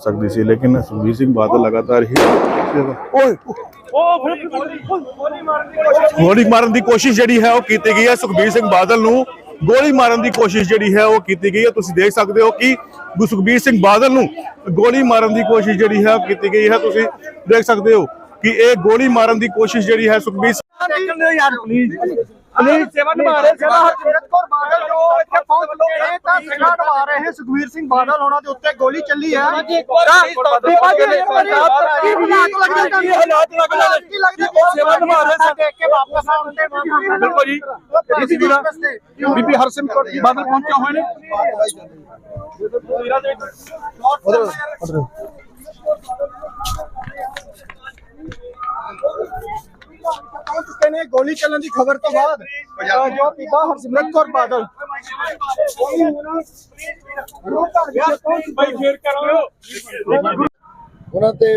ਸਕਦੀ ਸੀ ਲੇਕਿਨ ਸੁਖਬੀਰ ਸਿੰਘ ਬਾਦਲ ਲਗਾਤਾਰ ਹੀ ਓਏ ਗੋਲੀ ਮਾਰਨ ਦੀ ਕੋਸ਼ਿਸ਼ ਜਿਹੜੀ ਹੈ ਉਹ ਕੀਤੀ ਗਈ ਹੈ। ਸੁਖਬੀਰ ਸਿੰਘ ਬਾਦਲ ਨੂੰ ਗੋਲੀ ਮਾਰਨ ਦੀ ਕੋਸ਼ਿਸ਼ ਜਿਹੜੀ ਹੈ ਉਹ ਕੀਤੀ ਗਈ ਹੈ। ਤੁਸੀਂ ਦੇਖ ਸਕਦੇ ਹੋ ਕਿ ਸੁਖਬੀਰ ਸਿੰਘ ਬਾਦਲ ਨੂੰ ਗੋਲੀ ਮਾਰਨ ਦੀ ਕੋਸ਼ਿਸ਼ ਜਿਹੜੀ ਹੈ ਉਹ ਕੀਤੀ ਗਈ ਹੈ। ਤੁਸੀਂ ਦੇਖ ਸਕਦੇ ਹੋ ਕਿ ਇਹ ਗੋਲੀ ਮਾਰਨ ਦੀ ਕੋਸ਼ਿਸ਼ ਜਿਹੜੀ ਹੈ ਸੁਖਬੀਰ ਪਲੀਜ਼ ਸੇਵਾ ਨਿਭਾ ਰਹੇ ਸੇਵਾ ਹਰਜਿੰਦਰ ਕੌਰ ਬਾਦਲ ਜੋ ਇੱਥੇ ਪਹੁੰਚ ਚੁੱਕੇ ਤਾਂ ਸੇਵਾ ਨਿਭਾ ਰਹੇ ਹੈ ਸੁਖਵੀਰ ਸਿੰਘ ਬਾਦਲ ਉਹਨਾਂ ਦੇ ਉੱਤੇ ਗੋਲੀ ਚੱਲੀ ਹੈ। ਕੀ ਹਾਲਾਤ ਲੱਗਦੇ ਕੀ ਹਾਲਾਤ ਲੱਗਦੇ ਕੀ ਲੱਗਦੇ ਸੇਵਾ ਨਿਭਾ ਰਹੇ ਸਨ। ਦੇਖ ਕੇ ਵਾਪਸ ਆਉਂਦੇ ਬਿਲਕੁਲ ਜੀ। ਇਸੇ ਵੀਰਾ ਬੀਬੀ ਹਰਸਿਮਰਤ ਕੌਰ ਬਾਦਲ ਪਹੁੰਚੇ ਹੋਏ ਨੇ। ਪਹੁੰਚ ਚੁੱਕੇ ਨੇ ਗੋਲੀ ਚੱਲਣ ਦੀ ਖਬਰ ਤੋਂ ਬਾਅਦ ਜੋ ਬੀਬਾ ਹਰਸਿਮਰਤ ਕੌਰ ਬਾਦਲ। ਉਹਨਾਂ ਤੇ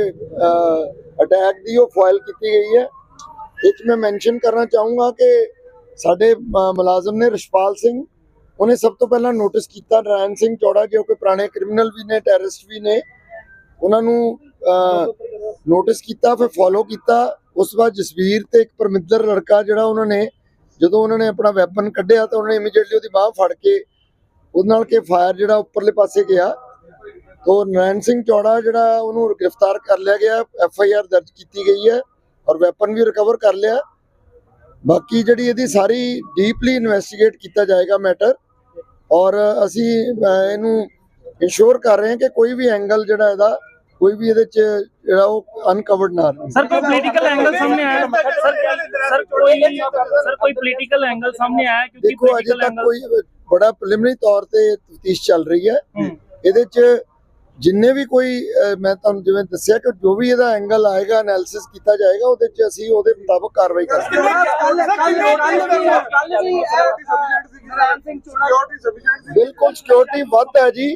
ਅਟੈਕ ਦੀ ਉਹ ਫਾਈਲ ਕੀਤੀ ਗਈ ਹੈ। ਇਹ ਮੈਂ ਮੈਂਸ਼ਨ ਕਰਨਾ ਚਾਹੂੰਗਾ ਕਿ ਸਾਡੇ ਮੁਲਾਜ਼ਮ ਨੇ ਰਿਸ਼ਪਾਲ ਸਿੰਘ, ਉਹਨੇ ਸਭ ਤੋਂ ਪਹਿਲਾਂ ਨੋਟਿਸ ਕੀਤਾ ਨਰਾਇਣ ਸਿੰਘ ਚੌੜਾ ਜੋ ਕਿ ਪੁਰਾਣੇ ਕ੍ਰਿਮੀਨਲ ਵੀ ਨੇ ਟੈਰਰਿਸਟ ਵੀ ਨੇ। ਉਹਨਾਂ ਨੂੰ ਨੋਟਿਸ ਕੀਤਾ, ਫਿਰ ਫੋਲੋ ਕੀਤਾ। ਉਸ ਬਾਅਦ ਜਸਵੀਰ ਤੇ ਇੱਕ ਪਰਮਿੰਦਰ ਲੜਕਾ ਜਿਹੜਾ ਉਹਨਾਂ ਨੇ, ਜਦੋਂ ਉਹਨਾਂ ਨੇ ਆਪਣਾ ਵੈਪਨ ਕੱਢਿਆ ਤਾਂ ਉਹਨਾਂ ਨੇ ਇਮੀਡੀਏਟਲੀ ਉਹਦੀ ਬਾਹ ਫੜ ਕੇ ਉਹਦੇ ਨਾਲ ਕੇ ਫਾਇਰ ਜਿਹੜਾ ਉੱਪਰਲੇ ਪਾਸੇ ਗਿਆ। ਤੋ ਨਰੈਣ ਸਿੰਘ ਚੌੜਾ ਜਿਹੜਾ ਉਹਨੂੰ ਗ੍ਰਿਫਤਾਰ ਕਰ ਲਿਆ ਗਿਆ ਐਫ ਆਈ ਆਰ ਦਰਜ ਕੀਤੀ ਗਈ ਹੈ ਔਰ ਵੈਪਨ ਵੀ ਰਿਕਵਰ ਕਰ ਲਿਆ। ਬਾਕੀ ਜਿਹੜੀ ਇਹਦੀ ਸਾਰੀ ਡੀਪਲੀ ਇਨਵੈਸਟੀਗੇਟ ਕੀਤਾ ਜਾਏਗਾ ਮੈਟਰ ਔਰ ਅਸੀਂ ਇਹਨੂੰ ਇਨਸ਼ੋਰ ਕਰ ਰਹੇ ਹਾਂ ਕਿ ਕੋਈ ਵੀ ਐਂਗਲ ਜਿਹੜਾ ਇਹਦਾ ਕੋਈ ਵੀ ਇਹਦੇ ਚ ਜਿਹੜਾ ਉਹ ਅਨਕਵਰਡ ਨਾ ਰਹੇ। ਸਰ ਕੋਈ ਪੋਲੀਟੀਕਲ ਐਂਗਲ ਸਾਹਮਣੇ ਆਇਆ? ਸਰ ਸਰ ਕੋਈ ਸਰ ਕੋਈ ਪੋਲੀਟੀਕਲ ਐਂਗਲ ਸਾਹਮਣੇ ਆਇਆ? ਕਿਉਂਕਿ ਦੇਖੋ ਅਜੇ ਤੱਕ ਕੋਈ ਬੜਾ ਪ੍ਰੀਲਿਮਿਨਰੀ ਤੌਰ ਤੇ ਤਫਤੀਸ਼ ਚੱਲ ਰਹੀ ਹੈ। ਇਹਦੇ ਚ ਜਿੰਨੇ ਵੀ ਕੋਈ ਮੈਂ ਤੁਹਾਨੂੰ ਜਿਵੇਂ ਦੱਸਿਆ ਕਿ ਜੋ ਵੀ ਇਹਦਾ ਐਂਗਲ ਆਏਗਾ ਐਨਾਲਿਸਿਸ ਕੀਤਾ ਜਾਏਗਾ ਉਹਦੇ ਚ ਅਸੀਂ ਉਹਦੇ ਮੁਤਾਬਕ ਕਾਰਵਾਈ ਕਰਾਂਗੇ ਬਿਲਕੁਲ ਸਿਕਿਉਰਿਟੀ ਵੱਧ ਹੈ ਜੀ।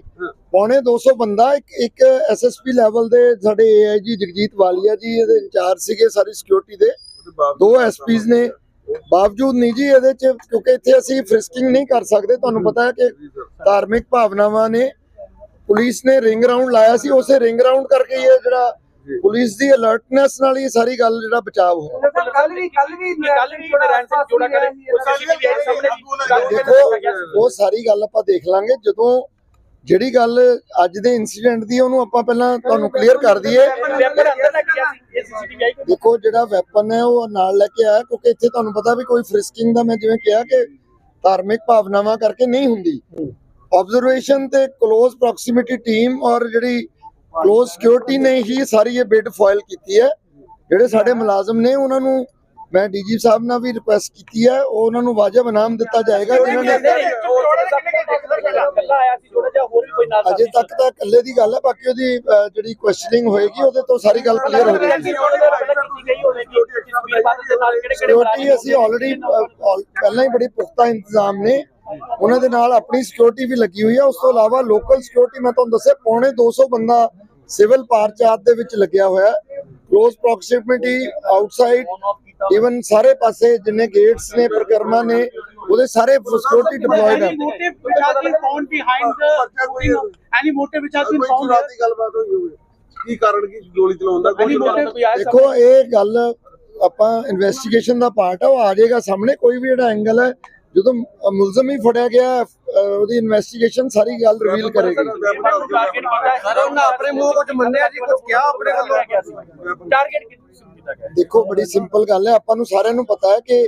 ਪੌਣੇ 200 ਬੰਦਾ ਇੱਕ ਇੱਕ ਐਸਐਸਪੀ ਲੈਵਲ ਦੇ ਸਾਡੇ ਏਆਈਜੀ ਜਗਜੀਤ ਵਾਲੀਆ ਜੀ ਇਹਦੇ ਇੰਚਾਰਜ ਸੀਗੇ ਸਾਰੀ ਸਿਕਿਉਰਿਟੀ ਦੇ। ਦੋ ਐਸਪੀਜ਼ ਨੇ। ਬਾਵਜੂਦ ਨਹੀਂ ਜੀ ਇਹਦੇ ਚ ਕਿਉਂਕਿ ਇੱਥੇ ਅਸੀਂ ਫ੍ਰਿਸਕਿੰਗ ਨਹੀਂ ਕਰ ਸਕਦੇ। ਤੁਹਾਨੂੰ ਪਤਾ ਹੈ ਕਿ ਧਾਰਮਿਕ ਭਾਵਨਾਵਾਂ ਨੇ। ਪੁਲਿਸ ਨੇ ਰਿੰਗ ਰਾਉਂਡ ਲਾਇਆ ਸੀ ਉਸੇ ਰਿੰਗ ਰਾਉਂਡ ਕਰਕੇ ਹੀ ਇਹ ਜਿਹੜਾ ਪੁਲਿਸ ਦੀ ਅਲਰਟਨੈਸ ਨਾਲ ਹੀ ਸਾਰੀ ਗੱਲ ਜਿਹੜਾ ਬਚਾਅ ਹੋਇਆ। ਕੱਲ ਵੀ ਕੱਲ ਵੀ ਕੱਲ ਵੀ ਨਰਾਇਣ ਸਿੰਘ ਜੋੜਾ ਕਰੇ ਉਹ ਸੀਸੀਟੀਵੀ ਆਈ ਸਾਹਮਣੇ ਦੇਖੋ ਉਹ ਸਾਰੀ ਗੱਲ ਆਪਾਂ ਦੇਖ ਲਾਂਗੇ। ਜਦੋਂ ਜਿਹੜੀ ਗੱਲ ਅੱਜ ਦੇ ਇਨਸੀਡੈਂਟ ਦੀ ਉਹਨੂੰ ਆਪਾਂ ਪਹਿਲਾਂ ਤੁਹਾਨੂੰ ਕਲੀਅਰ ਕਰ ਦਈਏ। ਦੇਖੋ ਜਿਹੜਾ ਵੈਪਨ ਹੈ ਉਹ ਨਾਲ ਲੈ ਕੇ ਆਇਆ ਕਿਉਂਕਿ ਇੱਥੇ ਤੁਹਾਨੂੰ ਪਤਾ ਵੀ ਕੋਈ ਫ੍ਰਿਸਕਿੰਗ ਦਾ ਮੈਂ ਜਿਵੇਂ ਕਿਹਾ ਕਿ ਧਾਰਮਿਕ ਭਾਵਨਾਵਾਂ ਕਰਕੇ ਨਹੀਂ ਹੁੰਦੀ। ਆਬਜ਼ਰਵੇਸ਼ਨ ਤੇ ক্লোਜ਼ ਪ੍ਰੋਕਸੀਮਿਟੀ ਟੀਮ ਔਰ ਜਿਹੜੀ ক্লোਜ਼ ਸਿਕਿਉਰਿਟੀ ਨੇ ਹੀ ਸਾਰੀ ਇਹ ਬਿਡ ਫਾਇਲ ਕੀਤੀ ਹੈ। ਜਿਹੜੇ ਸਾਡੇ ਮੁਲਾਜ਼ਮ ਨੇ ਉਹਨਾਂ ਨੂੰ ਮੈਂ ਡੀਜੀ ਸਾਹਿਬ ਨਾਲ ਵੀ ਰਿਕੁਐਸਟ ਕੀਤੀ ਹੈ ਉਹ ਉਹਨਾਂ ਨੂੰ ਵਾਜਬ ਇਨਾਮ ਦਿੱਤਾ ਜਾਏਗਾ ਜਿਨ੍ਹਾਂ ਨੇ ਕੱਲਾ ਆਇਆ ਸੀ ਜੋੜਾ ਜਿਹਾ ਹੋਰ ਵੀ ਕੋਈ ਨਾਲ ਅਜੇ ਤੱਕ ਤਾਂ ਇਕੱਲੇ ਦੀ ਗੱਲ ਹੈ ਬਾਕੀ ਉਹਦੀ ਜਿਹੜੀ ਕੁਐਸਚਨਿੰਗ ਹੋਏਗੀ ਉਹਦੇ ਤੋਂ ਸਾਰੀ ਗੱਲ ਕਲੀਅਰ ਹੋ ਜਾਏਗੀ ਸਿਕਿਉਰਿਟੀ ਅਸੀਂ ਆਲਰੇਡੀ ਪਹਿਲਾਂ ਹੀ ਬੜੀ ਪੁਖਤਾ ਇੰਤਜ਼ਾਮ ਨੇ। ਉਹਨਾਂ ਦੇ ਨਾਲ ਆਪਣੀ ਸਿਕਿਉਰਿਟੀ ਵੀ ਲੱਗੀ ਹੋਈ ਹੈ। ਉਸ ਤੋਂ ਇਲਾਵਾ ਲੋਕਲ ਸਿਕਿਉਰਿਟੀ ਮੈਂ ਤੁਹਾਨੂੰ ਦੱਸਿਆ ਪੌਣੇ 200 ਬੰਦਾ ਸਿਵਲ ਪਾਰਚਾਤ ਦੇ ਵਿੱਚ ਲੱਗਿਆ ਹੋਇਆ ਹੈ ক্লোਜ਼ ਪ੍ਰੋਕਸੀਮਿਟੀ ਆਊਟਸਾਈਡ ਇਵਨ ਸਾਰੇ ਪਾਸੇ ਜਿੰਨੇ ਗੇਟਸ ਨੇ ਪ੍ਰਕਰਮਾ ਨੇ ਉਹਦੇ ਸਾਰੇ ਸਿਕਿਉਰਿਟੀ ਡਿਪਲੋਇਡ ਹੈ? ਦੀ ਗੱਲਬਾਤ ਹੋਈ ਹੋਵੇ ਕੀ ਕਾਰਨ ਕੀ ਗੋਲੀ ਚਲਾਉਣ ਦਾ? ਦੇਖੋ ਇਹ ਗੱਲ ਆਪਾਂ ਇਨਵੈਸਟੀਗੇਸ਼ਨ ਦਾ ਪਾਰਟ ਆ ਉਹ ਆ ਜਾਏਗਾ ਸਾਹਮਣੇ ਕੋਈ ਵੀ ਜਿਹੜਾ ਐਂਗਲ ਹੈ ਜਦੋਂ ਮੁਲਜ਼ਮ ਹੀ ਫੜਿਆ ਗਿਆ ਉਹਦੀ ਇਨਵੈਸਟੀਗੇਸ਼ਨ ਸਾਰੀ ਗੱਲ ਰਿਵੀਲ ਕਰੇਗੀ। ਸਰ ਉਹਨਾਂ ਆਪਣੇ ਮੂੰਹ ਕੁਝ ਮੰਨਿਆ ਜੀ ਕੁਝ ਕਿਹਾ ਆਪਣੇ ਵੱਲੋਂ? ਟਾਰਗੇਟ ਕਿੱਥੇ ਕੀਤਾ ਗਿਆ? ਦੇਖੋ ਬੜੀ ਸਿੰਪਲ ਗੱਲ ਹੈ। ਆਪਾਂ ਨੂੰ ਸਾਰਿਆਂ ਨੂੰ ਪਤਾ ਹੈ ਕਿ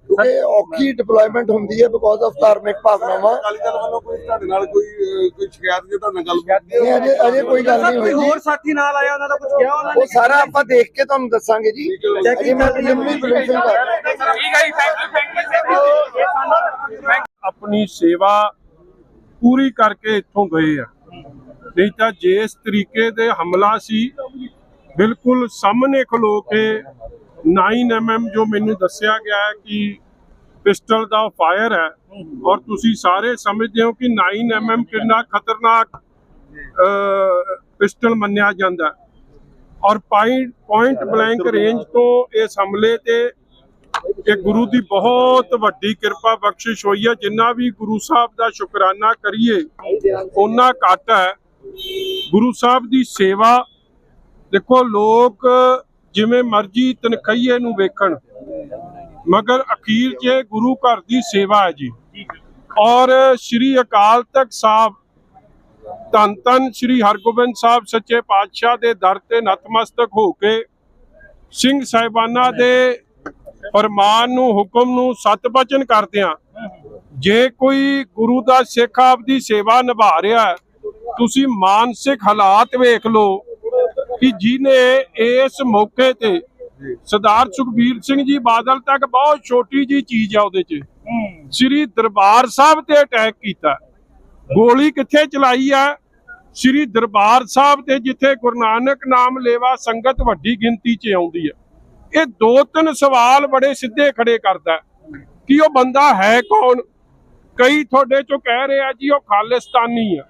ਕਿਉਂਕਿ ਔਖੀ ਡਿਪਲੋਇਮੈਂਟ ਹੁੰਦੀ ਹੈ ਬਿਕੋਜ਼ ਆਫ ਧਾਰਮਿਕ ਭਾਵਨਾਵਾਂ। ਅਕਾਲੀ ਦਲ ਵੱਲੋਂ ਕੋਈ ਤੁਹਾਡੇ ਨਾਲ ਕੋਈ ਅਹ, ਕੋਈ ਸ਼ਿਕਾਇਤ ਜੇ ਤੁਹਾਡੇ ਨਾਲ ਗੱਲ ਨਹੀਂ ਅਜੇ ਅਜੇ ਕੋਈ ਗੱਲ ਨਹੀਂ ਹੋਈ। ਜੀ ਸਾਥੀ ਨਾਲ ਆਇਆ ਉਹਨਾਂ ਦਾ ਕੁਝ ਕਿਹਾ ਉਹਨਾਂ ਉਹ ਸਾਰਾ ਆਪਾਂ ਦੇਖ ਕੇ ਤੁਹਾਨੂੰ ਦੱਸਾਂਗੇ ਜੀ। ਅਜੇ ਮੈਂ ਪ੍ਰੀਲਿਮਿਨਰੀ ਬਰੀਫਿੰਗ ਕਰ ਰਿਹਾ। ਠੀਕ ਹੈ ਜੀ ਥੈਂਕ ਯੂ ਥੈਂਕ ਯੂ ਆਪਣੀ ਸੇਵਾ ਪੂਰੀ ਕਰਕੇ ਇੱਥੋਂ ਗਏ ਆ। ਨਹੀਂ ਤਾਂ ਜਿਸ ਤਰੀਕੇ ਦੇ ਹਮਲਾ ਸੀ ਬਿਲਕੁਲ ਸਾਹਮਣੇ ਖਲੋ ਕੇ 9mm ਜੋ ਮੈਨੂੰ ਦੱਸਿਆ ਗਿਆ ਹੈ ਕਿ ਪਿਸਟਲ ਦਾ ਫਾਇਰ ਹੈ ਔਰ ਤੁਸੀਂ ਸਾਰੇ ਸਮਝਦੇ ਹੋ ਕਿ 9mm ਕਿੰਨਾ ਖਤਰਨਾਕ ਪਿਸਟਲ ਮੰਨਿਆ ਜਾਂਦਾ ਔਰ ਪੁਆਇੰਟ ਬਲੈਂਕ ਰੇਂਜ ਤੋਂ ਇਸ ਹਮਲੇ ਤੇ ਕਿ ਗੁਰੂ ਦੀ ਬਹੁਤ ਵੱਡੀ ਕਿਰਪਾ ਬਖਸ਼ਿਸ਼ ਹੋਈ ਹੈ। ਜਿੰਨਾ ਵੀ ਗੁਰੂ ਸਾਹਿਬ ਦਾ ਸ਼ੁਕਰਾਨਾ ਕਰੀਏ ਉਹਨਾਂ ਘੱਟ ਹੈ। ਗੁਰੂ ਸਾਹਿਬ ਦੀ ਸੇਵਾ, ਦੇਖੋ ਲੋਕ ਜਿਵੇਂ ਮਰਜ਼ੀ ਤਨਖਈਏ ਨੂੰ ਵੇਖਣ। ਮਗਰ ਅਖੀਰ 'ਚ ਗੁਰੂ ਘਰ ਦੀ ਸੇਵਾ ਹੈ ਜੀ। ਔਰ ਸ੍ਰੀ ਅਕਾਲ ਤਖਤ ਸਾਹਿਬ ਧੰਨ ਧੰਨ ਸ੍ਰੀ ਹਰਗੋਬਿੰਦ ਸਾਹਿਬ ਸੱਚੇ ਪਾਤਸ਼ਾਹ ਦੇ ਦਰ ਤੇ ਨਤਮਸਤਕ ਹੋ ਕੇ ਸਿੰਘ ਸਾਹਿਬਾਨਾਂ ਦੇ ਫਰਮਾਨ ਨੂੰ, ਹੁਕਮ ਨੂੰ ਸਤ ਬਚਨ ਕਰਦਿਆਂ ਜੇ ਕੋਈ ਗੁਰੂ ਦਾ ਸਿੱਖ ਆਪ ਦੀ ਸੇਵਾ ਨਿਭਾ ਰਿਹਾ ਤੁਸੀਂ ਮਾਨਸਿਕ ਹਾਲਾਤ ਵੇਖ ਲਓ। ਕਿ ਜਿਨੇ ਇਸ ਮੌਕੇ ਤੇ ਸਰਦਾਰ ਸੁਖਬੀਰ ਸਿੰਘ ਜੀ ਬਾਦਲ ਤੱਕ ਬਹੁਤ ਛੋਟੀ ਜੀ ਚੀਜ਼ ਆ ਉਹਦੇ 'ਚ। ਸ੍ਰੀ ਦਰਬਾਰ ਸਾਹਿਬ ਤੇ ਅਟੈਕ ਕੀਤਾ। ਗੋਲੀ ਕਿੱਥੇ ਚਲਾਈ ਆ? ਸ੍ਰੀ ਦਰਬਾਰ ਸਾਹਿਬ ਤੇ ਜਿੱਥੇ ਗੁਰੂ ਨਾਨਕ ਨਾਮ ਲੇਵਾ ਸੰਗਤ ਵੱਡੀ ਗਿਣਤੀ 'ਚ ਆਉਂਦੀ ਹੈ ਇਹ ਦੋ ਤਿੰਨ ਸਵਾਲ ਬੜੇ ਸਿੱਧੇ ਖੜੇ ਕਰਦਾ। ਕਿ ਉਹ ਬੰਦਾ ਹੈ ਕੌਣ? ਕਈ ਤੁਹਾਡੇ ਚੋਂ ਕਹਿ ਰਹੇ ਆ ਜੀ ਉਹ ਖਾਲਿਸਤਾਨੀ ਆ।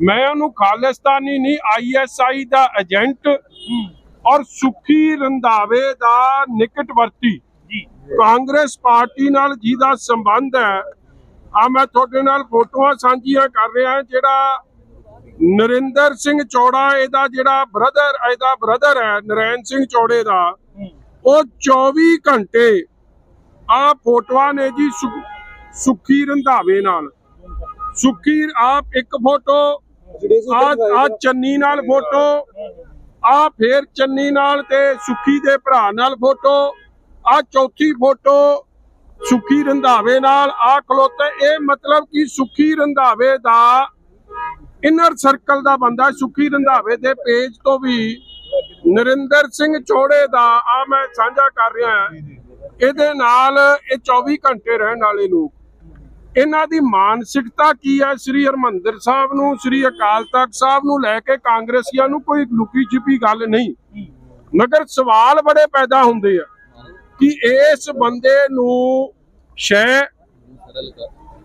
ਮੈਂ ਉਹਨੂੰ ਖਾਲਿਸਤਾਨੀ ਨਹੀਂ ਆਈਐਸਆਈ ਦਾ ਏਜੰਟ ਔਰ ਸੁਖੀ ਰੰਧਾਵੇ ਦਾ ਨਿਕਟਵਰਤੀ। ਕਾਂਗਰਸ ਪਾਰਟੀ ਨਾਲ ਜਿਹਦਾ ਸੰਬੰਧ ਹੈ ਆ ਮੈਂ ਤੁਹਾਡੇ ਨਾਲ ਫੋਟੋਆਂ ਸਾਂਝੀਆਂ ਕਰ ਰਿਹਾ ਜਿਹੜਾ ਨਰਿੰਦਰ ਸਿੰਘ ਚੌੜਾ ਇਹਦਾ ਜਿਹੜਾ ਬ੍ਰਦਰ ਇਹਦਾ ਬ੍ਰਦਰ ਹੈ ਨਰੈਣ ਸਿੰਘ ਚੌੜੇ ਦਾ। ਉਹ 24 ਘੰਟੇ ਆ ਫੋਟੋਆਂ ਨੇ ਜੀ ਸੁੱਖੀ ਰੰਧਾਵੇ ਨਾਲ। ਸੁੱਖੀ ਆਪ ਇੱਕ ਫੋਟੋ ਆ ਆ ਚੰਨੀ ਨਾਲ ਫੋਟੋ। ਆ ਫੇਰ ਚੰਨੀ ਨਾਲ ਤੇ ਸੁੱਖੀ ਦੇ ਭਰਾ ਨਾਲ ਫੋਟੋ। ਆ ਚੌਥੀ ਫੋਟੋ ਸੁੱਖੀ ਰੰਧਾਵੇ ਨਾਲ। ਆ ਖਲੋਤੇ ਇਹ ਮਤਲਬ ਕਿ ਸੁੱਖੀ ਰੰਧਾਵੇ ਦਾ ਇਨਰ ਸਰਕਲ ਦਾ ਬੰਦਾ ਸੁੱਖੀ ਰੰਧਾਵੇ ਦੇ ਪੇਜ ਤੋਂ ਵੀ ਨਰਿੰਦਰ ਸਿੰਘ ਚੋੜੇ ਦਾ ਆ ਮੈਂ ਸਾਂਝਾ ਕਰ ਰਿਹਾ ਹਾਂ। ਇਹਦੇ ਨਾਲ ਇਹ 24 ਘੰਟੇ ਰਹਿਣ ਵਾਲੇ ਲੋਕ। ਇਹਨਾਂ ਦੀ ਮਾਨਸਿਕਤਾ ਕੀ ਆ? ਸ੍ਰੀ ਹਰਮੰਦਰ ਸਾਹਿਬ ਨੂੰ, ਸ੍ਰੀ ਅਕਾਲ ਤਖਤ ਸਾਹਿਬ ਨੂੰ ਲੈ ਕੇ ਕਾਂਗਰਸੀਆਂ ਨੂੰ ਕੋਈ ਲੁਕੀ ਛਿਪੀ ਗੱਲ ਨਹੀਂ। ਮਗਰ ਸਵਾਲ ਬੜੇ ਪੈਦਾ ਹੁੰਦੇ ਆ ਕਿ ਇਸ ਬੰਦੇ ਨੂੰ ਸ਼ੈ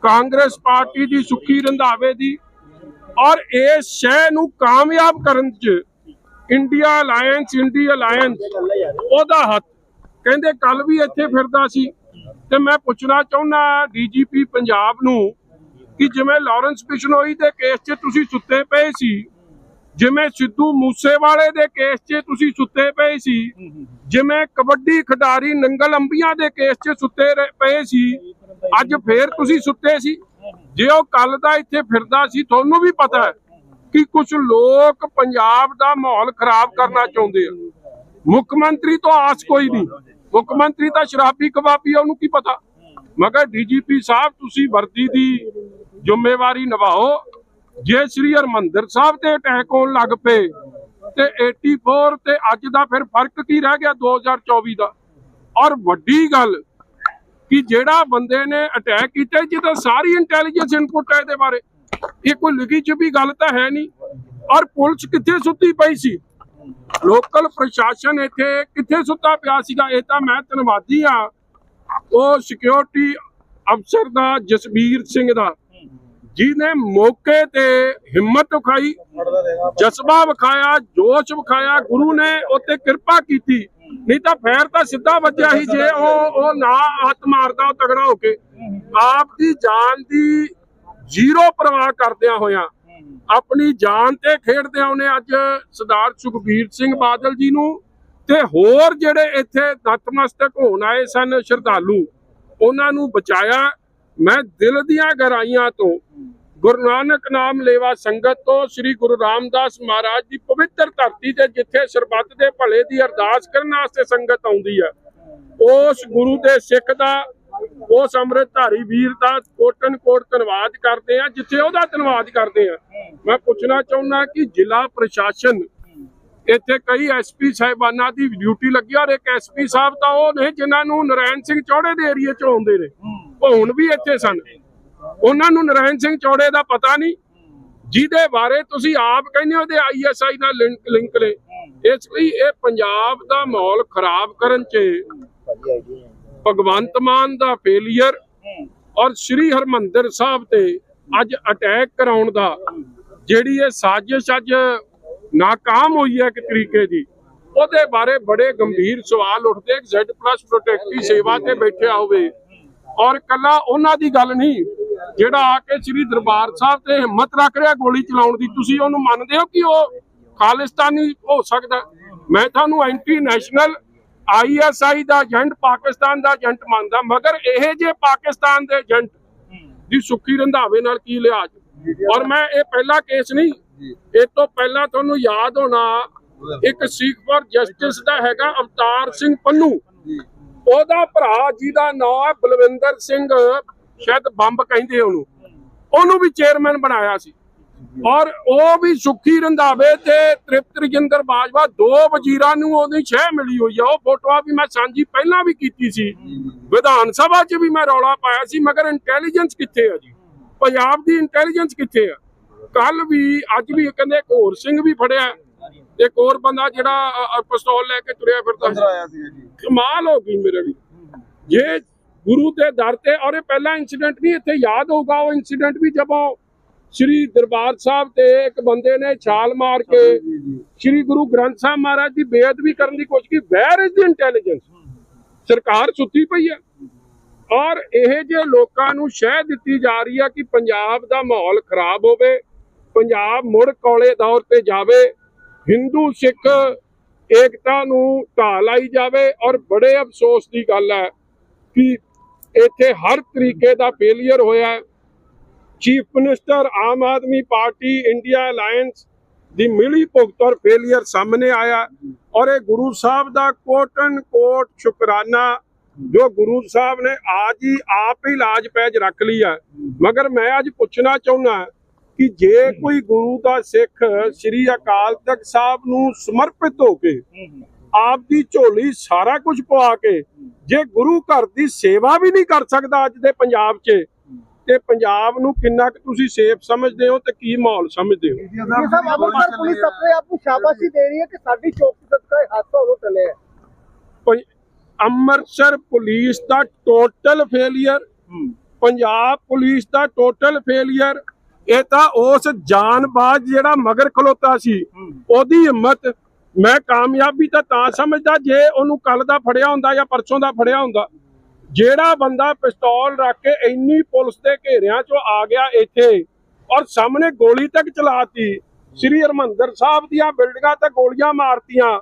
ਕਾਂਗਰਸ ਪਾਰਟੀ ਦੀ ਸੁੱਖੀ ਰੰਧਾਵੇ ਦੀ ਔਰ ਇਸ ਸ਼ੈ ਨੂੰ ਕਾਮਯਾਬ ਕਰਨ ਚ ਇੰਡੀਆ ਅਲਾਈਅੰਸ ਇੰਡੀਆ ਅਲਾਈਅੰਸ ਉਹਦਾ ਹੱਥ। ਕਹਿੰਦੇ ਕੱਲ ਵੀ ਇੱਥੇ ਫਿਰਦਾ ਸੀ। ਤੇ ਮੈਂ ਪੁੱਛਣਾ ਚਾਹੁੰਦਾ ਡੀਜੀਪੀ ਪੰਜਾਬ ਨੂੰ ਕਿ ਜਿਵੇਂ ਲਾਰੈਂਸ ਬਿਸ਼ਨੋਈ ਦੇ ਕੇਸ 'ਚ ਤੁਸੀਂ ਸੁੱਤੇ ਪਏ ਸੀ, ਜਿਵੇਂ ਸਿੱਧੂ ਮੂਸੇਵਾਲੇ ਦੇ ਕੇਸ 'ਚ ਤੁਸੀਂ ਸੁੱਤੇ ਪਏ ਸੀ, ਜਿਵੇਂ ਕਬੱਡੀ ਖਿਡਾਰੀ ਨੰਗਲ ਅੰਬੀਆਂ ਦੇ ਕੇਸ 'ਚ ਸੁੱਤੇ ਪਏ ਸੀ, ਅੱਜ ਫੇਰ ਤੁਸੀਂ ਸੁੱਤੇ ਸੀ? ਜੇ ਉਹ ਕੱਲ ਦਾ ਇੱਥੇ ਫਿਰਦਾ ਸੀ, ਤੁਹਾਨੂੰ ਵੀ ਪਤਾ ਹੈ ਕਿ ਕੁਝ ਲੋਕ ਪੰਜਾਬ ਦਾ ਮਾਹੌਲ ਖਰਾਬ ਕਰਨਾ ਚਾਹੁੰਦੇ ਆ। ਮੁੱਖ ਮੰਤਰੀ ਤੋਂ ਆਸ ਕੋਈ ਨਹੀਂ। ਮੁੱਖ ਮੰਤਰੀ ਤਾਂ ਸ਼ਰਾਬੀ ਕਬਾਬੀ ਆ, ਉਹਨੂੰ ਕੀ ਪਤਾ? ਮਗਰ ਡੀਜੀਪੀ ਸਾਹਿਬ, ਤੁਸੀਂ ਵਰਦੀ ਦੀ ਜ਼ਿੰਮੇਵਾਰੀ ਨਿਭਾਓ। ਜੇ ਸ੍ਰੀ ਹਰਮੰਦਰ ਸਾਹਿਬ ਤੇ ਅਟੈਕ ਹੋਣ ਲੱਗ ਪਏ, ਤੇ 84 ਤੇ ਅੱਜ ਦਾ ਫਿਰ ਫ਼ਰਕ ਕੀ ਰਹਿ ਗਿਆ 2024 ਦਾ? ਔਰ ਵੱਡੀ ਗੱਲ ਕਿ ਜਿਹੜਾ ਬੰਦੇ ਨੇ ਅਟੈਕ ਕੀਤਾ, ਜਿਹਦਾ ਸਾਰੀ ਇੰਟੈਲੀਜੈਂਸ ਇਨਪੁਟ ਹੈ ਇਹਦੇ ਬਾਰੇ, ਇਹ ਕੋਈ ਲਿਖੀ ਛੁਪੀ ਗੱਲ ਤਾਂ ਹੈ ਨਹੀਂ। ਔਰ ਪੁਲਿਸ ਕਿੱਥੇ ਸੁੱਤੀ ਪਈ ਸੀ? ਲੋਕਲ ਪ੍ਰਸ਼ਾਸਨ ਇੱਥੇ ਕਿੱਥੇ ਸੁੱਤਾ ਪਿਆ ਸੀਗਾ? ਇਹ ਤਾਂ ਮੈਂ ਧੰਨਵਾਦੀ ਆ ਉਹ ਸਿਕਿਉਰਿਟੀ ਅਫਸਰ ਦਾ, ਜਸਬੀਰ ਸਿੰਘ ਦਾ, ਜਿਹਨੇ ਮੌਕੇ ਤੇ ਹਿੰਮਤ ਵਿਖਾਈ, ਜਜ਼ਬਾ ਵਿਖਾਇਆ, ਜੋਸ਼ ਵਿਖਾਇਆ, ਗੁਰੂ ਨੇ ਉੱਤੇ ਕਿਰਪਾ ਕੀਤੀ। ਨਹੀਂ ਤਾਂ ਫੇਰ ਤਾਂ ਸਿੱਧਾ ਵੱਜਿਆ ਸੀ ਜੇ ਉਹ ਉਹ ਨਾ ਹੱਥ ਮਾਰਦਾ ਉਹ ਤਗੜਾ ਹੋ ਕੇ। ਆਪ ਦੀ ਜਾਨ ਦੀ ਜ਼ੀਰੋ ਪਰਵਾਹ ਕਰਦਿਆਂ ਹੋਇਆਂ ਆਪਣੀ ਜਾਨ ਤੇ ਖੇਡਦਿਆਂ ਉਹਨੇ ਅੱਜ ਸਰਦਾਰ ਸੁਖਬੀਰ ਸਿੰਘ ਬਾਦਲ ਜੀ ਨੂੰ ਤੇ ਹੋਰ ਜਿਹੜੇ ਇੱਥੇ ਨਤਮਸਤਕ ਹੋਣ ਆਏ ਸਨ ਸ਼ਰਧਾਲੂ, ਉਹਨਾਂ ਨੂੰ ਬਚਾਇਆ। ਮੈਂ ਦਿਲ ਦੀਆਂ ਗਹਿਰਾਈਆਂ ਤੋਂ ਗੁਰੂ ਨਾਨਕ ਨਾਮ ਲੇਵਾ ਸੰਗਤ ਤੋਂ ਸ੍ਰੀ ਗੁਰੂ ਰਾਮਦਾਸ ਮਹਾਰਾਜ ਦੀ ਪਵਿੱਤਰ ਧਰਤੀ ਤੇ ਜਿੱਥੇ ਸਰਬੱਤ ਦੇ ਭਲੇ ਦੀ ਅਰਦਾਸ ਕਰਨ ਵਾਸਤੇ ਸੰਗਤ ਆਉਂਦੀ ਹੈ ਉਸ ਗੁਰੂ ਦੇ ਸਿੱਖ ਦਾ ਉਸ ਅੰਮ੍ਰਿਤਧਾਰੀ ਵੀਰ ਦਾ ਕੋਟਨ ਕੋਟ ਧੰਨਵਾਦ ਕਰਦੇ ਆ, ਜਿੱਥੇ ਉਹਦਾ ਧੰਨਵਾਦ ਕਰਦੇ ਆ। ਮੈਂ ਪੁੱਛਣਾ ਚਾਹੁੰਦਾ ਕਿ ਜ਼ਿਲ੍ਹਾ ਪ੍ਰਸ਼ਾਸਨ, ਇੱਥੇ ਕਈ ਐਸਪੀ ਸਾਹਿਬਾਨਾਂ ਦੀ ਡਿਊਟੀ ਲੱਗੀ ਔਰ ਇੱਕ ਐਸਪੀ ਸਾਹਿਬ ਤਾਂ ਉਹ ਨੇ ਜਿਨ੍ਹਾਂ ਨੂੰ ਨਰਾਇਣ ਸਿੰਘ ਚੌੜੇ ਦੇ ਏਰੀਏ 'ਚ ਆਉਂਦੇ ਨੇ। ਉਹ ਹੁਣ ਵੀ ਇੱਥੇ ਸਨ। ਉਹਨਾਂ ਨੂੰ ਨਰਾਇਣ ਸਿੰਘ ਚੌੜੇ ਦਾ ਪਤਾ ਨਹੀਂ। ਜਿਹਦੇ ਬਾਰੇ ਤੁਸੀਂ ਆਪ ਕਹਿੰਦੇ ਹੋ ਤੇ ਆਈਐਸਆਈ ਨਾਲ ਲਿੰਕ ਲਿੰਕ ਨੇ। ਇਸ ਲਈ ਇਹ ਪੰਜਾਬ ਦਾ ਮਾਹੌਲ ਖਰਾਬ ਕਰਨ 'ਚ ਭਗਵੰਤ ਮਾਨ ਦਾ ਫੇਲੀਅਰ ਔਰ ਸ੍ਰੀ ਹਰਮੰਦਰ ਸਾਹਿਬ ਤੇ ਅੱਜ ਅਟੈਕ ਕਰਾਉਣ ਦਾ, ਜਿਹੜੀ ਇਹ ਸਾਜ਼ਿਸ਼ ਅੱਜ ਨਾਕਾਮ ਹੋਈ ਹੈ ਇੱਕ ਤਰੀਕੇ ਦੀ, ਉਹਦੇ ਬਾਰੇ ਬੜੇ ਗੰਭੀਰ ਸਵਾਲ ਉੱਠਦੇ ਜ਼ੈਡ ਪਲੱਸ ਪ੍ਰੋਟੈਕਟਿਵ ਸੇਵਾ ਤੇ ਬੈਠਿਆ ਹੋਵੇ। ਔਰ ਕੱਲਾ ਉਹਨਾਂ ਦੀ ਗੱਲ ਨਹੀਂ, ਜਿਹੜਾ ਆ ਕੇ ਸ੍ਰੀ ਦਰਬਾਰ ਸਾਹਿਬ ਤੇ ਹਿੰਮਤ ਰੱਖ ਰਿਹਾ ਗੋਲੀ ਚਲਾਉਣ ਦੀ, ਤੁਸੀਂ ਉਹਨੂੰ ਮੰਨਦੇ ਹੋ ਕਿ ਉਹ ਖਾਲਿਸਤਾਨੀ ਹੋ ਸਕਦਾ? ਮੈਂ ਤੁਹਾਨੂੰ ਐਂਟੀ ਨੈਸ਼ਨਲ ਆਈਐਸਆਈ ਦਾ ਏਜੰਟ ਪਾਕਿਸਤਾਨ ਦਾ ਏਜੰਟ ਮੰਨਦਾ ਮਗਰ ਇਹ ਜੇ ਪਾਕਿਸਤਾਨ ਦੇ ਏਜੰਟ ਦੀ ਸੁੱਖੀ ਰੰਧਾਵੇ ਨਾਲ ਕੀ ਲਿਹਾਜ਼ ਔਰ ਮੈਂ ਇਹ ਪਹਿਲਾ ਕੇਸ ਨਹੀਂ ਇਹ ਤੋਂ ਪਹਿਲਾਂ ਤੁਹਾਨੂੰ ਯਾਦ ਹੋਣਾ ਇੱਕ ਸਿੱਖ ਫॉर ਜਸਟਿਸ ਦਾ ਹੈਗਾ ਅਵਤਾਰ ਸਿੰਘ ਪੰਨੂ। ਉਹਦਾ ਭਰਾ ਜਿਹਦਾ ਨਾਮ ਹੈ ਬਲਵਿੰਦਰ ਸਿੰਘ ਸ਼ਾਇਦ ਬੰਬ ਕਹਿੰਦੇ ਉਹਨੂੰ। ਉਹਨੂੰ ਵੀ ਚੇਅਰਮੈਨ ਬਣਾਇਆ ਸੀ। ਔਰ ਉਹ ਵੀ ਸੁੱਖੀ ਰੰਧਾਵੇ ਤੇ ਤ੍ਰਿਪਤ ਰਜਿੰਦਰ ਬਾਜਵਾ ਦੋ ਵਜ਼ੀਰਾਂ ਨੂੰ ਉਹਦੀ ਛਹਿ ਮਿਲੀ ਹੋਈ ਆ। ਉਹ ਫੋਟੋਆਂ ਵੀ ਮੈਂ ਸਾਂਝੀ ਪਹਿਲਾਂ ਵੀ ਕੀਤੀ ਸੀ। ਵਿਧਾਨ ਸਭਾ 'ਚ ਵੀ ਮੈਂ ਰੌਲਾ ਪਾਇਆ ਸੀ ਮਗਰ ਇੰਟੈਲੀਜੈਂਸ ਕਿੱਥੇ ਆ ਜੀ? ਪੰਜਾਬ ਦੀ ਇੰਟੈਲੀਜੈਂਸ ਕਿੱਥੇ ਆ? ਕੱਲ ਵੀ ਅੱਜ ਵੀ ਕਹਿੰਦੇ ਇੱਕ ਹੋਰ ਸਿੰਘ ਵੀ ਫੜਿਆ। ਇੱਕ ਹੋਰ ਬੰਦਾ ਜਿਹੜਾ ਪਿਸਤੌਲ ਲੈ ਕੇ ਤੁਰਿਆ ਫਿਰਦਾ ਆਇਆ ਸੀ ਜੀ। ਕਮਾਲ ਹੋ ਗਈ ਮੇਰੇ ਵੀ ਜੇ ਗੁਰੂ ਦੇ ਦਰ ਤੇ ਔਰ ਇਹ ਪਹਿਲਾ ਇਨਸੀਡੈਂਟ ਨਹੀਂ ਇੱਥੇ ਯਾਦ ਹੋਊਗਾ ਉਹ ਇਨਸੀਡੈਂਟ ਵੀ ਜਦੋਂ ਸ੍ਰੀ ਦਰਬਾਰ ਸਾਹਿਬ ਤੇ ਇੱਕ ਬੰਦੇ ਨੇ ਛਾਲ ਮਾਰ ਕੇ ਸ੍ਰੀ ਗੁਰੂ ਗ੍ਰੰਥ ਸਾਹਿਬ ਮਹਾਰਾਜ ਦੀ ਬੇਅਦਬੀ ਕਰਨ ਦੀ ਕੋਸ਼ਿਸ਼ ਕੀਤੀ। ਵੈਰ ਇਜ਼ ਦੀ ਇੰਟੈਲੀਜੈਂਸ ਸਰਕਾਰ ਸੁੱਤੀ ਪਈ ਹੈ ਔਰ ਇਹ ਜੇ ਲੋਕਾਂ ਨੂੰ ਸ਼ਹਿ ਦਿੱਤੀ ਜਾ ਰਹੀ ਹੈ ਕਿ ਪੰਜਾਬ ਦਾ ਮਾਹੌਲ ਖਰਾਬ ਹੋਵੇ ਪੰਜਾਬ ਮੁੜ ਕੌਲੇ ਦੌਰ ਤੇ ਜਾਵੇ ਹਿੰਦੂ ਸਿੱਖ ਏਕਤਾ ਨੂੰ ਢਾਹ ਲਾਈ ਜਾਵੇ ਔਰ ਬੜੇ ਅਫਸੋਸ ਦੀ ਗੱਲ ਹੈ ਕਿ ਇੱਥੇ ਹਰ ਤਰੀਕੇ ਦਾ ਫੇਲਿਅਰ ਹੋਇਆ ਹੈ। Chief minister Aam Aadmi party India alliance ਦੀ ਮਿਲੀ ਭੁਗਤ ਔਰ ਫੇਲਿਅਰ ਸਾਹਮਣੇ ਆਇਆ। ਔਰ ਇਹ ਗੁਰੂ ਸਾਹਿਬ ਦਾ ਕੋਟਨ ਕੋਟ ਸ਼ੁਕਰਾਨਾ, ਜੋ ਗੁਰੂ ਸਾਹਿਬ ਨੇ ਆਜ ਹੀ ਆਪ ਹੀ ਲਾਜ ਪੈਜ ਰੱਖ ਲਈ ਮਗਰ ਮੈਂ ਅੱਜ ਪੁੱਛਣਾ ਚਾਹੁੰਦਾ ਕਿ ਜੇ ਕੋਈ ਗੁਰੂ ਦਾ ਸਿੱਖ ਸ੍ਰੀ ਅਕਾਲ ਤਖਤ ਸਾਹਿਬ ਨੂੰ ਸਮਰਪਿਤ ਹੋ ਕੇ ਆਪ ਦੀ ਝੋਲੀ ਸਾਰਾ ਕੁਝ ਪਵਾ ਕੇ, ਜੇ ਗੁਰੂ ਘਰ ਦੀ ਸੇਵਾ ਵੀ ਨਹੀਂ ਕਰ ਸਕਦਾ ਅੱਜ ਦੇ ਪੰਜਾਬ 'ਚ ਤੇ ਪੰਜਾਬ ਨੂੰ ਕਿੰਨਾ ਕੁ ਤੁਸੀਂ ਸੇਫ ਸਮਝਦੇ ਹੋ ਤੇ ਕੀ ਮਾਹੌਲ ਸਮਝਦੇ ਹੋ? ਸਭ ਅੰਮ੍ਰਿਤਸਰ ਪੁਲਿਸ ਆਪਣੇ ਆਪ ਨੂੰ ਸ਼ਾਬਾਸ਼ੀ ਦੇ ਰਹੀ ਹੈ ਕਿ ਸਾਡੀ ਚੌਕੀ ਸਦਕਾ ਇਹ ਹਾਦਸਾ ਉਦੋਂ ਟਲਿਆ ਹੈ। ਅੰਮ੍ਰਿਤਸਰ ਪੁਲਿਸ ਦਾ ਟੋਟਲ ਫੇਲਿਅਰ ਪੰਜਾਬ ਪੁਲਿਸ ਦਾ ਟੋਟਲ ਫੇਲਿਅਰ ਇਹ ਤਾਂ ਉਸ ਜਾਨਬਾਜ਼ ਜਿਹੜਾ ਮਗਰ ਖਲੋਤਾ ਸੀ ਉਹਦੀ ਹਿੰਮਤ। ਮੈਂ ਕਾਮਯਾਬੀ ਤਾਂ ਤਾਂ ਸਮਝਦਾ ਜੇ ਉਹਨੂੰ ਕੱਲ ਦਾ ਫੜਿਆ ਹੁੰਦਾ ਜਾਂ ਪਰਸੋਂ ਦਾ ਫੜਿਆ ਹੁੰਦਾ ਜਿਹੜਾ ਬੰਦਾ ਪਿਸਤੌਲ ਰੱਖ ਕੇ ਇੰਨੀ ਪੁਲਿਸ ਦੇ ਘੇਰਿਆਂ ਚੋਂ ਆ ਗਿਆ ਇੱਥੇ ਔਰ ਸਾਹਮਣੇ ਗੋਲੀ ਤੱਕ ਚਲਾਤੀ ਸ੍ਰੀ ਹਰਮੰਦਰ ਸਾਹਿਬ ਦੀਆਂ ਬਿਲਡਿੰਗਾਂ ਤੇ ਗੋਲੀਆਂ ਮਾਰਤੀਆਂ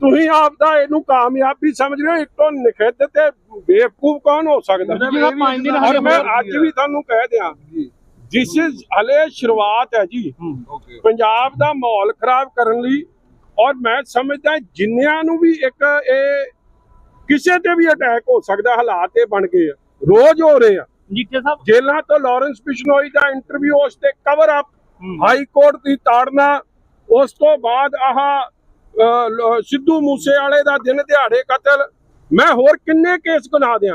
ਤੁਸੀਂ ਆਪ ਦਾ ਇਹਨੂੰ ਕਾਮਯਾਬੀ ਸਮਝ ਰਹੇ ਹੋ? ਇਤੋਂ ਨਿਖਿੱਧ ਤੇ ਬੇਵਕੂਫ ਕੌਣ ਹੋ ਸਕਦਾ? ਔਰ ਮੈਂ ਅੱਜ ਵੀ ਤੁਹਾਨੂੰ ਕਹਿ ਦਿਆਂ ਜਿਸ ਇਜ਼ ਹਲੇ ਸ਼ੁਰੂਆਤ ਹੈ ਜੀ। ਪੰਜਾਬ ਦਾ ਮਾਹੌਲ ਖਰਾਬ ਕਰਨ ਲਈ ਔਰ ਮੈਂ ਸਮਝਦਾ ਜਿੰਨਿਆਂ ਨੂੰ ਵੀ ਇੱਕ ਇਹ ਕਿਸੇ ਤੇ ਵੀ ਅਟੈਕ ਹੋ ਸਕਦਾ ਹਾਲਾਤ ਇਹ ਬਣ ਗਏ ਆ। ਰੋਜ਼ ਹੋ ਰਹੇ ਆ। ਜੀਕੇ ਸਾਹਿਬ ਜੇਲ੍ਹਾਂ ਤੋਂ ਲਾਰੈਂਸ ਬਿਸ਼ਨੋਈ ਦਾ ਇੰਟਰਵਿਊ ਉਸ ਤੇ ਕਵਰ ਅਪ ਹਾਈ ਕੋਰਟ ਦੀ ਤਾੜਨਾ ਉਸ ਤੋਂ ਬਾਅਦ ਆਹ ਸਿੱਧੂ ਮੂਸੇ ਵਾਲੇ ਦਾ ਦਿਨ ਦਿਹਾੜੇ ਕਤਲ। ਮੈਂ ਹੋਰ ਕਿੰਨੇ ਕੇਸ ਬਣਾ ਦਿਆਂ।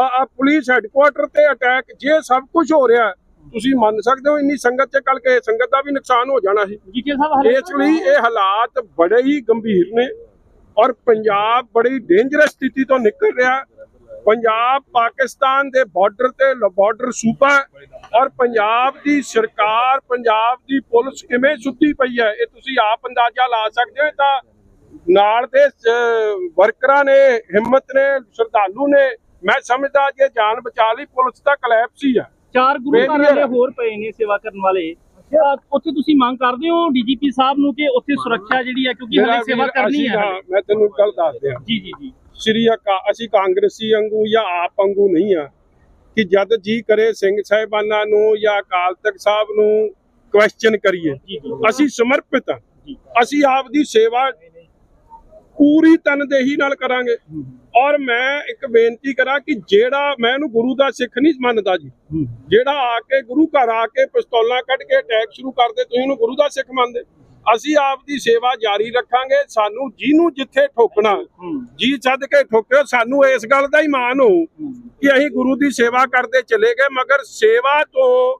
ਆ ਪੁਲਿਸ ਹੈੱਡਕੁਆਟਰ ਤੇ ਅਟੈਕ ਜੇ ਸਭ ਕੁਝ ਹੋ ਰਿਹਾ ਤੁਸੀਂ ਮੰਨ ਸਕਦੇ ਹੋ ਇੰਨੀ ਸੰਗਤ ਚ ਕੱਲ ਕੇ ਸੰਗਤ ਦਾ ਵੀ ਨੁਕਸਾਨ ਹੋ ਜਾਣਾ ਸੀ। ਜੀਕੇ ਸਾਹਿਬ ਹਲੇ ਇਸ ਲਈ ਇਹ ਹਾਲਾਤ ਬੜੇ ਹੀ ਗੰਭੀਰ ਨੇ। ਔਰ ਪੰਜਾਬ ਬੜੀ ਡੇਂਜਰਸ ਸਥਿਤੀ ਤੋਂ ਨਿਕਲ ਰਿਹਾ। ਪੰਜਾਬ ਪਾਕਿਸਤਾਨ ਦੇ ਬਾਰਡਰ ਤੇ ਬਾਰਡਰ ਸੂਬਾ ਔਰ ਪੰਜਾਬ ਦੀ ਸਰਕਾਰ ਪੰਜਾਬ ਦੀ ਪੁਲਿਸ ਕਿਵੇਂ ਸੁੱਤੀ ਪਈ ਹੈ ਇਹ ਤੁਸੀਂ ਆਪ ਅੰਦਾਜ਼ਾ ਲਾ ਸਕਦੇ ਹੋ ਤਾਂ ਨਾਲ ਦੇ ਵਰਕਰਾਂ ਨੇ ਹਿੰਮਤ ਨੇ ਸ਼ਰਧਾਲੂ ਨੇ ਮੈਂ ਸਮਝਦਾ ਜੇ ਜਾਨ ਬਚਾ ਲਈ ਪੁਲਿਸ ਦਾ ਕਲੈਪਸ ਹੀ ਆ ਚਾਰ ਗੁਰੂ ਘਰਾਂ ਦੇ। ਹੋਰ ਪਏ ਨੇ ਸੇਵਾ ਕਰਨ ਵਾਲੇ ਉੱਥੇ ਤੁਸੀਂ ਮੰਗ ਕਰਦੇ ਹੋ ਡੀਜੀਪੀ ਸਾਹਿਬ ਨੂੰ ਕਿ ਉੱਥੇ ਸੁਰੱਖਿਆ ਜਿਹੜੀ ਹੈ ਕਿਉਂਕਿ ਹਲੇ ਸੇਵਾ ਕਰਨੀ ਹੈ ਮੈਂ ਤੈਨੂੰ ਗੱਲ ਦੱਸ ਦਿਆਂ। ਜੀ ਜੀ ਜੀ। ਸ਼੍ਰੀ ਅਕਾ ਅਸੀਂ ਕਾਂਗਰਸੀ ਵਾਂਗੂ ਜਾਂ ਆਪ ਵਾਂਗੂ ਨਹੀਂ ਆ ਕਿ ਜਦ ਜੀ ਕਰੇ ਸਿੰਘ ਸਾਹਿਬਾਨਾਂ ਨੂੰ ਜਾਂ ਅਕਾਲ ਤਖਤ ਸਾਹਿਬ ਨੂੰ ਕੁਐਸਚਨ ਕਰੀਏ। ਅਸੀਂ ਸਮਰਪਿਤ ਆ। ਅਸੀਂ ਆਪ ਦੀ ਸੇਵਾ ਪੂਰੀ ਤਨਦੇਹੀ ਨਾਲ ਕਰਾਂਗੇ। ਔਰ ਮੈਂ ਇੱਕ ਬੇਨਤੀ ਕਰਾਂ ਕਿ ਜਿਹੜਾ ਮੈਂ ਇਹਨੂੰ ਗੁਰੂ ਦਾ ਸਿੱਖ ਨਹੀਂ ਮੰਨਦਾ ਜੀ ਜਿਹੜਾ ਆ ਕੇ ਗੁਰੂ ਘਰ ਆ ਕੇ ਪਿਸਤੌਲਾਂ ਕੱਢ ਕੇ ਅਟੈਕ ਸ਼ੁਰੂ ਕਰਦੇ ਤੁਸੀਂ ਉਹਨੂੰ ਗੁਰੂ ਦਾ ਸਿੱਖ ਮੰਨਦੇ। ਅਸੀਂ ਆਪ ਦੀ ਸੇਵਾ ਜਾਰੀ ਰੱਖਾਂਗੇ ਸਾਨੂੰ ਜਿਹਨੂੰ ਜਿੱਥੇ ਠੋਕਣਾ ਜੀ ਛੱਡ ਕੇ ਠੋਕਿਓ ਸਾਨੂੰ ਇਸ ਗੱਲ ਦਾ ਹੀ ਮਾਣ ਹੋ। ਕਿ ਅਸੀਂ ਗੁਰੂ ਦੀ ਸੇਵਾ ਕਰਦੇ ਚਲੇ ਗਏ ਮਗਰ ਸੇਵਾ ਤੋਂ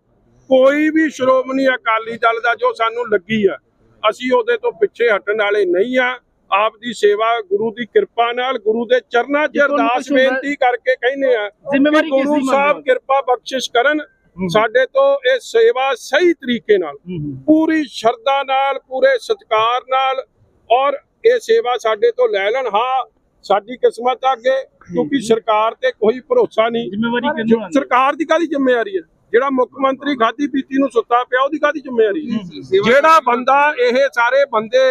ਕੋਈ ਵੀ ਸ਼੍ਰੋਮਣੀ ਅਕਾਲੀ ਦਲ ਦਾ ਜੋ ਸਾਨੂੰ ਲੱਗੀ ਆ ਅਸੀਂ ਉਹਦੇ ਤੋਂ ਪਿੱਛੇ ਹਟਣ ਵਾਲੇ ਨਹੀਂ ਆ। ਆਪ ਦੀ ਸੇਵਾ ਗੁਰੂ ਦੀ ਕਿਰਪਾ ਨਾਲ ਗੁਰੂ ਦੇ ਚਰਨਾਂ 'ਚ ਅਰਦਾਸ ਬੇਨਤੀ ਕਰਕੇ ਕਹਿੰਦੇ ਆ ਜ਼ਿੰਮੇਵਾਰੀ ਗੁਰੂ ਦੀ ਸਾਹਿਬ ਕਿਰਪਾ ਬਖਸ਼ਿਸ਼ ਕਰਨ ਸਾਡੇ ਤੋਂ ਇਹ ਸੇਵਾ ਸਹੀ ਤਰੀਕੇ ਨਾਲ ਪੂਰੀ ਸ਼ਰਧਾ ਨਾਲ ਪੂਰੇ ਸਤਿਕਾਰ ਨਾਲ ਔਰ ਇਹ ਸੇਵਾ ਸਾਡੇ ਤੋਂ ਲੈ ਲੈਣ। ਹਾਂ ਸਾਡੀ ਕਿਸਮਤ ਆ ਅੱਗੇ ਕਿਉਂਕਿ ਸਰਕਾਰ ਤੇ ਕੋਈ ਭਰੋਸਾ ਨਹੀਂ। ਜ਼ਿੰਮੇਵਾਰੀ ਕਿਹਨੂੰ? ਸਰਕਾਰ ਦੀ ਕਾਦੀ ਜ਼ਿੰਮੇਵਾਰੀ ਹੈ? ਜਿਹੜਾ ਮੁੱਖ ਮੰਤਰੀ ਖਾਦੀ ਪੀਤੀ ਨੂੰ ਸੁੱਤਾ ਪਿਆ ਉਹਦੀ ਕਾਦੀ ਜ਼ਿੰਮੇਵਾਰੀ ਹੈ? ਜਿਹੜਾ ਬੰਦਾ ਇਹ ਸਾਰੇ ਬੰਦੇ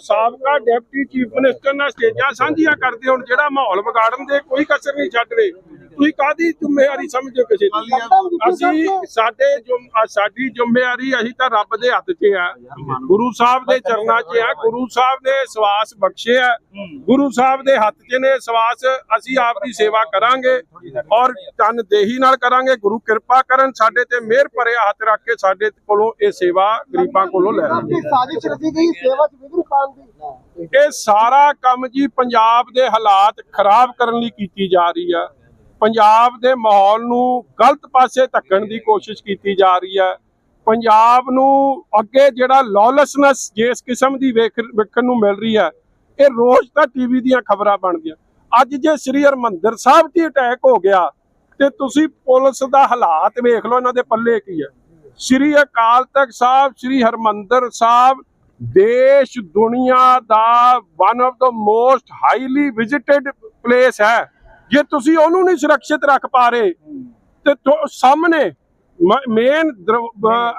ਸਾਬਕਾ ਡਿਪਟੀ ਚੀਫ ਮਿਨਿਸਟਰ ਨਾਲ ਸਟੇਜਾਂ ਸਾਂਝੀਆਂ ਕਰਦੇ ਹੁਣ ਜਿਹੜਾ ਮਾਹੌਲ ਵਿਗਾੜਨ ਦੇ ਕੋਈ ਕਸਰ ਨਹੀਂ ਛੱਡ ਰਹੇ। ਤੁਸੀਂ ਕਾਦੀ ਜ਼ਿੰਮੇਵਾਰੀ ਸਮਝਦੇ ਕਿਸੇ ਦੀ? ਅਸੀਂ ਸਾਡੇ ਸਾਡੀ ਜ਼ਿੰਮੇਵਾਰੀ ਅਸੀਂ ਤਾਂ ਰੱਬ ਦੇ ਹੱਥ 'ਚ ਆ। ਗੁਰੂ ਸਾਹਿਬ ਦੇ ਚਰਨਾਂ 'ਚ ਆ। ਗੁਰੂ ਸਾਹਿਬ ਨੇ ਸਵਾਸ ਬਖਸ਼ਿਆ ਗੁਰੂ ਸਾਹਿਬ ਦੇ ਹੱਥ 'ਚ ਨੇ ਸਵਾਸ। ਅਸੀਂ ਆਪ ਦੀ ਸੇਵਾ ਕਰਾਂਗੇ ਔਰ ਤਨ ਦੇਹੀ ਨਾਲ ਕਰਾਂਗੇ। ਗੁਰੂ ਕਿਰਪਾ ਕਰਨ ਸਾਡੇ ਤੇ ਮਿਹਰ ਭਰਿਆ ਹੱਥ ਰੱਖ ਕੇ ਸਾਡੇ ਕੋਲੋਂ ਇਹ ਸੇਵਾ ਗਰੀਬਾਂ ਕੋਲੋਂ ਲੈ ਲੈਣ ਸਾਜ਼ਿਸ਼ ਰਚੀ ਗਈ ਸੇਵਾ ਚ ਵਿਗਰੂ ਖਾਨ ਦੀ। ਇਹ ਸਾਰਾ ਕੰਮ ਜੀ ਪੰਜਾਬ ਦੇ ਹਾਲਾਤ ਖਰਾਬ ਕਰਨ ਲਈ ਕੀਤੀ ਜਾ ਰਹੀ ਆ। ਪੰਜਾਬ ਦੇ ਮਾਹੌਲ ਨੂੰ ਗਲਤ ਪਾਸੇ ਧੱਕਣ ਦੀ ਕੋਸ਼ਿਸ਼ ਕੀਤੀ ਜਾ ਰਹੀ ਹੈ। ਪੰਜਾਬ ਨੂੰ ਅੱਗੇ ਜਿਹੜਾ ਲੌਲੈਸਨੈਸ ਜਿਸ ਕਿਸਮ ਦੀ ਵੇਖ, ਵੇਖਣ ਨੂੰ ਮਿਲ ਰਹੀ ਹੈ, ਇਹ ਰੋਜ਼ ਤਾਂ ਟੀਵੀ ਦੀਆਂ ਖਬਰਾਂ ਬਣਦੀਆਂ। ਅੱਜ ਜੇ ਸ੍ਰੀ ਹਰਮੰਦਰ ਸਾਹਿਬ ਦੀ ਅਟੈਕ ਹੋ ਗਿਆ, ਤੇ ਤੁਸੀਂ ਪੁਲਿਸ ਦਾ ਹਾਲਾਤ ਵੇਖ ਲਓ, ਇਹਨਾਂ ਦੇ ਪੱਲੇ ਕੀ ਹੈ। ਸ੍ਰੀ ਅਕਾਲ ਤਖਤ ਸਾਹਿਬ, ਸ੍ਰੀ ਹਰਮੰਦਰ ਸਾਹਿਬ, ਦੇਸ਼ ਦੁਨੀਆ ਦਾ one of the most highly visited place ਹੈ। ਜੇ ਤੁਸੀਂ ਉਹਨੂੰ ਨਹੀਂ ਸੁਰੱਖਿਅਤ ਰੱਖ ਪਾ ਰਹੇ ਤੇ ਸਾਹਮਣੇ ਮੇਨ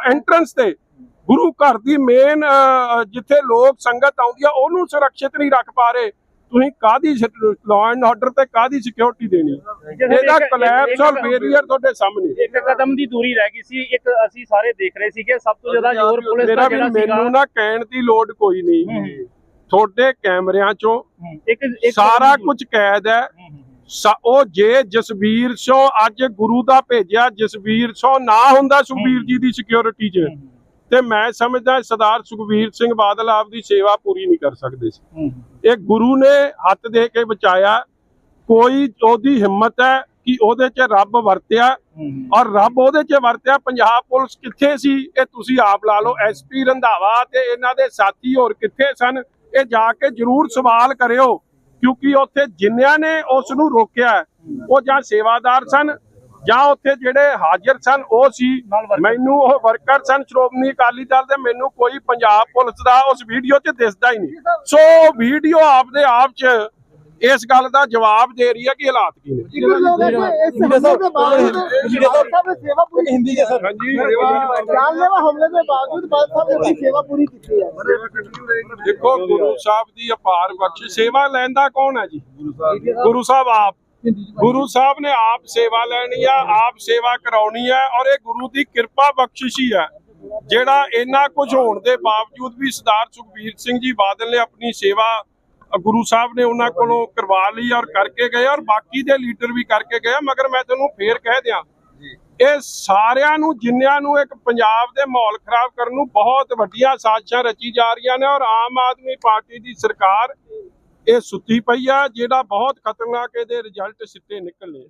ਐਂਟਰੈਂਸ ਤੇ ਗੁਰੂ ਘਰ ਦੀ ਮੇਨ ਜਿੱਥੇ ਲੋਕ ਸੰਗਤ ਆਉਂਦੀ ਆ ਉਹਨੂੰ ਸੁਰੱਖਿਅਤ ਨਹੀਂ ਰੱਖ ਪਾ ਰਹੇ। ਤੁਸੀਂ ਕਾਦੀ ਲਾਅ ਐਂਡ ਆਰਡਰ ਤੇ ਕਾਦੀ ਸਿਕਿਉਰਿਟੀ ਦੇਣੀ? ਇਹਦਾ ਕਲੈਪਸ ਔਰ ਫੇਲਿਅਰ ਤੁਹਾਡੇ ਸਾਹਮਣੇ। ਇੱਕ ਕਦਮ ਦੀ ਦੂਰੀ ਰਹਿ ਗਈ ਸੀ ਇੱਕ ਅਸੀਂ ਸਾਰੇ ਦੇਖ ਰਹੇ ਸੀਗੇ ਸਭ ਤੋਂ ਜ਼ਿਆਦਾ ਜ਼ੋਰ ਪੁਲਿਸ ਦਾ ਜਿਹੜਾ ਸੀਗਾ ਮੈਨੂੰ ਨਾ ਕਹਿਣ ਦੀ ਲੋੜ ਕੋਈ ਨਹੀਂ। ਤੁਹਾਡੇ ਕੈਮਰਿਆਂ ਚੋਂ ਸਾਰਾ ਕੁਝ ਕੈਦ ਹੈ ਉਹ ਜੇ ਜਸਵੀਰ ਸਿੰਘ ਅੱਜ ਗੁਰੂ ਦਾ ਭੇਜਿਆ ਜਸਵੀਰ ਸਿੰਘ ਨਾ ਹੁੰਦਾ ਸੁਖਬੀਰ ਜੀ ਦੀ ਸਿਕਿਉਰਿਟੀ 'ਚ ਤੇ ਮੈਂ ਸਮਝਦਾ ਸਰਦਾਰ ਸੁਖਬੀਰ ਸਿੰਘ ਬਾਦਲ ਆਪ ਦੀ ਸੇਵਾ ਪੂਰੀ ਨਹੀਂ ਕਰ ਸਕਦੇ ਸੀ। ਇਹ ਗੁਰੂ ਨੇ ਹੱਥ ਦੇ ਕੇ ਬਚਾਇਆ। ਕੋਈ ਉਹਦੀ ਹਿੰਮਤ ਹੈ ਕਿ ਉਹਦੇ 'ਚ ਰੱਬ ਵਰਤਿਆ। ਔਰ ਰੱਬ ਉਹਦੇ 'ਚ ਵਰਤਿਆ। ਪੰਜਾਬ ਪੁਲਿਸ ਕਿੱਥੇ ਸੀ? ਇਹ ਤੁਸੀਂ ਆਪ ਲਾ ਲਓ। ਐਸਪੀ ਰੰਧਾਵਾ ਤੇ ਇਹਨਾਂ ਦੇ ਸਾਥੀ ਹੋਰ ਕਿੱਥੇ ਸਨ? ਇਹ ਜਾ ਕੇ ਜ਼ਰੂਰ ਸਵਾਲ ਕਰਿਓ। ਕਿਉਂਕਿ ਉੱਥੇ ਜਿੰਨਿਆਂ ਨੇ ਉਸ ਨੂੰ ਰੋਕਿਆ ਉਹ ਜਾਂ ਸੇਵਾਦਾਰ ਸਨ, ਜਾਂ ਉੱਥੇ ਜਿਹੜੇ ਹਾਜ਼ਰ ਸਨ, ਉਹ ਸੀ। ਮੈਨੂੰ ਉਹ ਵਰਕਰ ਸਨ, ਸ਼੍ਰੋਮਣੀ ਅਕਾਲੀ ਦਲ ਦੇ, ਮੈਨੂੰ ਕੋਈ ਪੰਜਾਬ ਪੁਲਿਸ ਦਾ ਉਸ ਵੀਡੀਓ 'ਚ ਦਿਸਦਾ ਹੀ ਨਹੀਂ। ਸੋ ਵੀਡੀਓ ਆਪਦੇ ਆਪ 'ਚ ਇਸ ਗੱਲ ਦਾ ਜਵਾਬ ਦੇ ਰਹੀ ਹੈ ਕਿ ਹਾਲਾਤ ਕੀ ਨੇ। ਸੇਵਾ ਦੇਖੋ ਗੁਰੂ ਸਾਹਿਬ ਦੀ ਅਪਾਰ ਬਖਸ਼ ਸੇਵਾ ਲੈਣ ਕੌਣ ਹੈ ਜੀ? ਗੁਰੂ ਸਾਹਿਬ ਆਪ। ਗੁਰੂ ਸਾਹਿਬ ਨੇ ਆਪ ਸੇਵਾ ਲੈਣੀ ਆ ਆਪ ਸੇਵਾ ਕਰਾਉਣੀ ਆ ਔਰ ਇਹ ਗੁਰੂ ਦੀ ਕਿਰਪਾ ਬਖਸ਼ਿਸ਼ ਹੀ ਹੈ ਜਿਹੜਾ ਇੰਨਾ ਕੁਝ ਹੋਣ ਦੇ ਬਾਵਜੂਦ ਵੀ ਸਰਦਾਰ ਸੁਖਬੀਰ ਸਿੰਘ ਜੀ ਬਾਦਲ ਨੇ ਆਪਣੀ ਸੇਵਾ ਗੁਰੂ ਸਾਹਿਬ ਨੇ ਉਹਨਾਂ ਕੋਲੋਂ ਕਰਵਾ ਲਈ ਔਰ ਕਰਕੇ ਗਏ ਔਰ ਬਾਕੀ ਦੇ ਲੀਡਰ ਵੀ ਕਰਕੇ ਗਏ। ਮਗਰ ਮੈਂ ਤੁਹਾਨੂੰ ਫੇਰ ਕਹਿ ਦਿਆਂ ਇਹ ਸਾਰਿਆਂ ਨੂੰ ਜਿੰਨਿਆਂ ਨੂੰ ਇੱਕ ਪੰਜਾਬ ਦੇ ਮਾਹੌਲ ਖਰਾਬ ਕਰਨ ਨੂੰ ਬਹੁਤ ਵੱਡੀਆਂ ਸਾਜ਼ਿਸ਼ਾਂ ਰਚੀ ਜਾ ਰਹੀਆਂ ਨੇ ਔਰ ਆਮ ਆਦਮੀ ਪਾਰਟੀ ਦੀ ਸਰਕਾਰ ਇਹ ਸੁੱਤੀ ਪਈ ਆ ਜਿਹੜਾ ਬਹੁਤ ਖਤਰਨਾਕ ਇਹਦੇ ਰਿਜ਼ਲਟ ਸਿੱਟੇ ਨਿਕਲਨੇ।